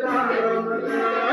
कारण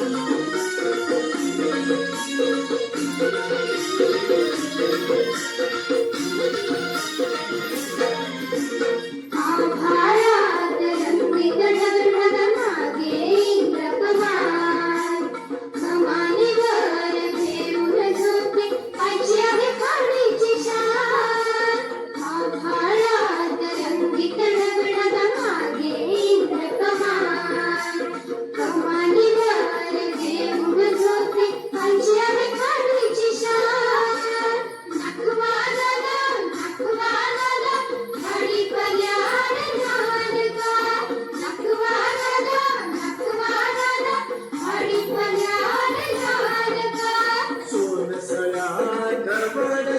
Música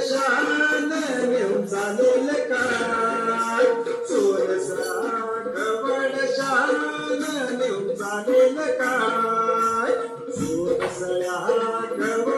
शान घेऊन चालेल काय चोर सावड शान घेऊन चालेल काय चोर सया